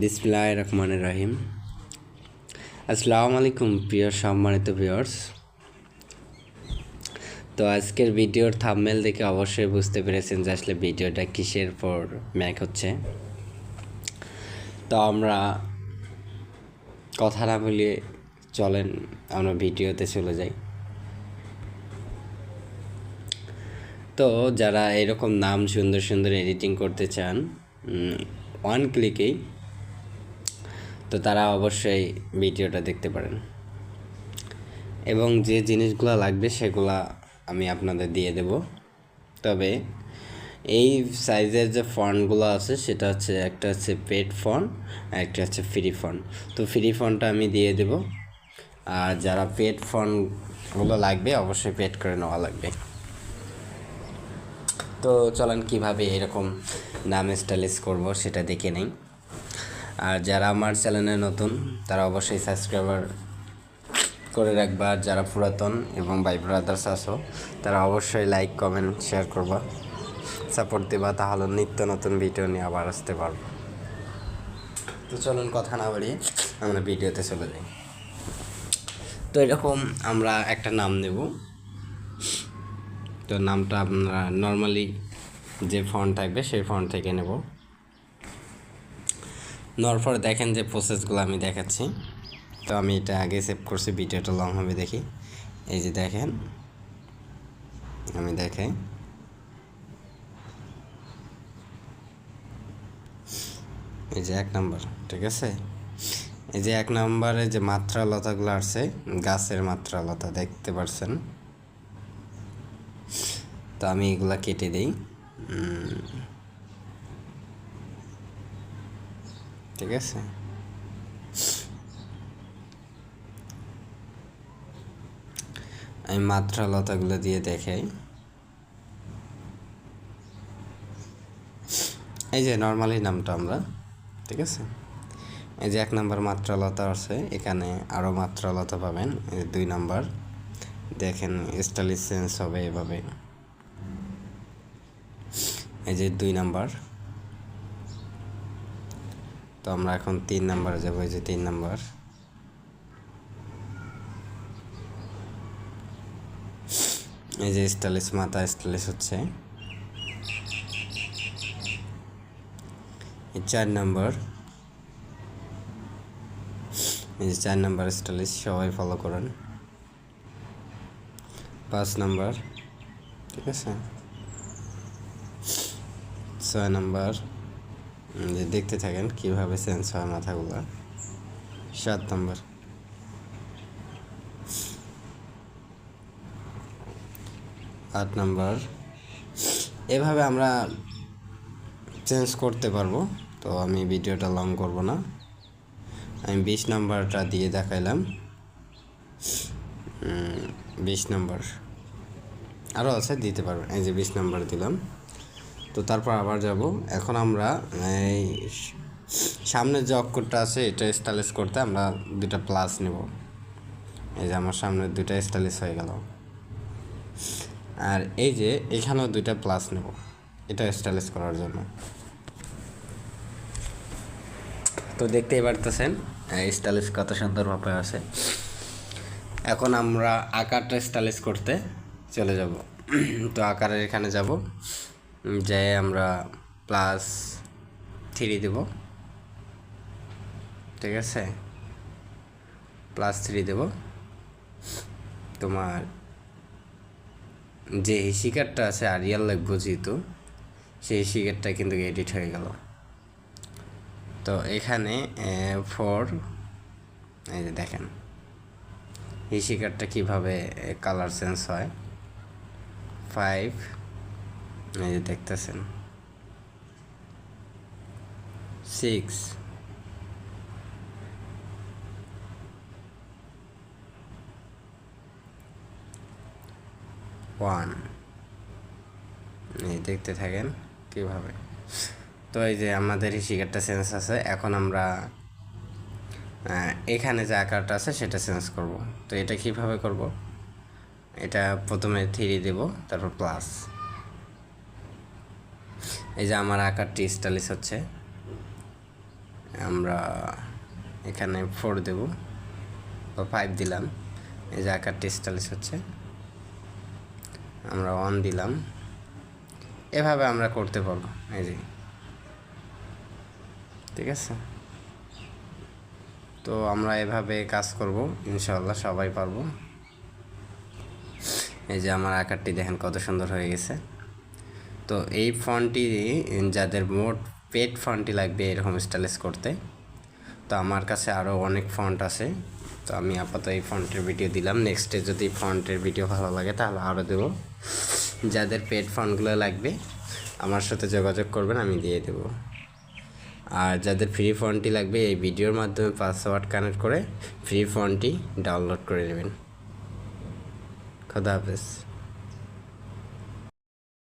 বিসমিল্লাহ রহমান রাহিম। আসসালামু আলাইকুম প্রিয় সম্মানিত ভিউয়ার্স তো আজকের ভিডিওর থাম্বনেল দেখে অবশ্যই বুঝতে পেরেছেন যে আসলে ভিডিওটা কিসের পর ম্যাক হচ্ছে। তো আমরা কথা না বলিয়ে চলেন, আমরা ভিডিওতে চলে যাই। তো যারা এরকম নাম সুন্দর সুন্দর এডিটিং করতে চান ওয়ান ক্লিকেই তো তারা অবশ্যই ভিডিওটা দেখতে পারেন। এবং যে জিনিসগুলো লাগবে সেগুলা আমি আপনাদের দিয়ে দেব। তবে এই সাইজের যে ফন্টগুলো আছে, সেটা হচ্ছে একটা হচ্ছে পেড ফন্ট, আর একটা হচ্ছে ফ্রি ফন্ট। তো ফ্রি ফন্টটা আমি দিয়ে দেব। আর যারা পেড ফন্টগুলো লাগবে, অবশ্যই পেড করে নেওয়া লাগবে। তো চলেন কীভাবে এরকম নাম স্টাইলিশ করব, সেটা দেখে নেই। আর যারা আমার চ্যানেলে নতুন, তারা অবশ্যই সাবস্ক্রাইবার করে রাখবা। যারা পুরাতন এবং ভাই ব্রাদার্স আসো তারা অবশ্যই লাইক কমেন্ট শেয়ার করবা। সাপোর্ট দেবা, তাহলে নিত্য নতুন ভিডিও নিয়ে আবার আসতে পারব। তো চলুন কথা না বাড়িয়ে আমরা ভিডিওতে চলে যাই। তো এরকম আমরা একটা নাম নেব। তো নামটা আপনারা নর্মালি যে ফন্ট থাকবে, সেই ফন্ট থেকে নেব। নেওয়ার পর দেখেন যে প্রসেসগুলো আমি দেখাচ্ছি। তো আমি এটা আগে সেভ করছি, ভিডিওটা লং হবে দেখি। এই যে দেখেন, আমি দেখাই। এই যে এক নাম্বার ঠিক আছে? এই যে এক নম্বরে যে মাত্রা লতাগুলো আছে গাছের মাত্রা লতা দেখতে পারছেন? তো আমি এগুলা কেটে দিই। ঠিক আছে। আমি মাত্রা লতাগুলো দিয়ে দেখাই। এই যে নর্মালি নামটা আমরা, ঠিক আছে? এই যে এক নম্বর মাত্রা লতা আছে, এখানে আরও মাত্রা লতা পাবেন, এই যে দুই নাম্বার দেখেন স্টাইলিশ চেঞ্জ হবে এভাবে। এই যে দুই নাম্বার তো আমরা এখন তিন নাম্বারে যাব, এই যে তিন নাম্বার। এই যে স্টাইলিশ, মাথা স্টাইলিশ হচ্ছে। চার নাম্বার। এই যে চার নাম্বার স্টাইলিশ, সবাই ফলো করেন। পাঁচ নাম্বার, ঠিক আছে? ছয় নাম্বার। দেখতে থাকেন কীভাবে চেঞ্জ হয় মাথাগুলো। সাত নাম্বার। আট নাম্বার। এভাবে আমরা চেঞ্জ করতে পারব, তো আমি ভিডিওটা লং করব না। আমি বিশ নাম্বারটা দিয়ে দেখাইলাম। বিশ নাম্বার। আরও আছে, দিতে পারবেন। এই যে বিশ নাম্বার দিলাম। তো তারপর আবার যাব। এখন আমরা, এই সামনের যে অক্ষরটা আছে, এটা স্টাইলিশ করতে আমরা দুটা প্লাস নেব। এই যে আমার সামনে দুটা স্টাইলিশ হয়ে গেল। আর এই যে এখানেও দুইটা প্লাস নেব, এটা স্টাইলিশ করার জন্য। তো দেখতেই পারতেছেন স্টাইলিশ কত সুন্দরভাবে আছে এখন আমরা আকারটা স্টাইলিশ করতে চলে যাব। তো আকারের এখানে যাব। যে আমরা প্লাস থ্রি দেব। ঠিক আছে? প্লাস থ্রি দেব। তোমার যে হিসিকারটা আছে আরিয়াল লাগবো যেহেতু সেই হিসিকারটা কিন্তু এডিট হয়ে গেল। তো এখানে ফোর এই যে দেখেন হিসিকারটা কীভাবে কালার চেঞ্জ হয়? ফাইভ এই যে দেখতেছেন। সিক্স ওয়ান এই দেখতে থাকেন কীভাবে। তো এই যে আমাদের হিসিকারটা চেঞ্জ আছে, এখন আমরা এখানে যে আকারটা আছে সেটা চেঞ্জ করব। তো এটা কীভাবে করব? এটা প্রথমে থ্রি দেব, তারপর প্লাস এই যে আমার আকারটি স্টাইলিশ হচ্ছে। আমরা এখানে ফোর দেব। বা ফাইভ দিলাম। এই যে আকারটি স্টাইলিশ হচ্ছে। আমরা ওয়ান দিলাম। এভাবে আমরা করতে পারব। এই যে। ঠিক আছে? তো আমরা এভাবে কাজ করব। ইনশাল্লাহ সবাই পারব। এই যে আমার আকারটি দেখেন কত সুন্দর হয়ে গেছে। তো এই ফন্টটি যাদের মোট পেট ফন্টটি লাগবে এরকম স্টাইলিশ করতে, তো আমার কাছে আরও অনেক ফন্ট আছে, তো আমি আপাতত এই ফন্টের ভিডিও দিলাম। নেক্সটে যদি ফন্টের ভিডিও ভালো লাগে তাহলে আরও দেবো। যাদের পেট ফন্টগুলো লাগবে, আমার সাথে যোগাযোগ করবেন, আমি দিয়ে দেবো। আর যাদের ফ্রি ফোনটি লাগবে, এই ভিডিওর মাধ্যমে পাসওয়ার্ড কানেক্ট করে ফ্রি ফোনটি ডাউনলোড করে নেবেন। খোদা হাফেজ।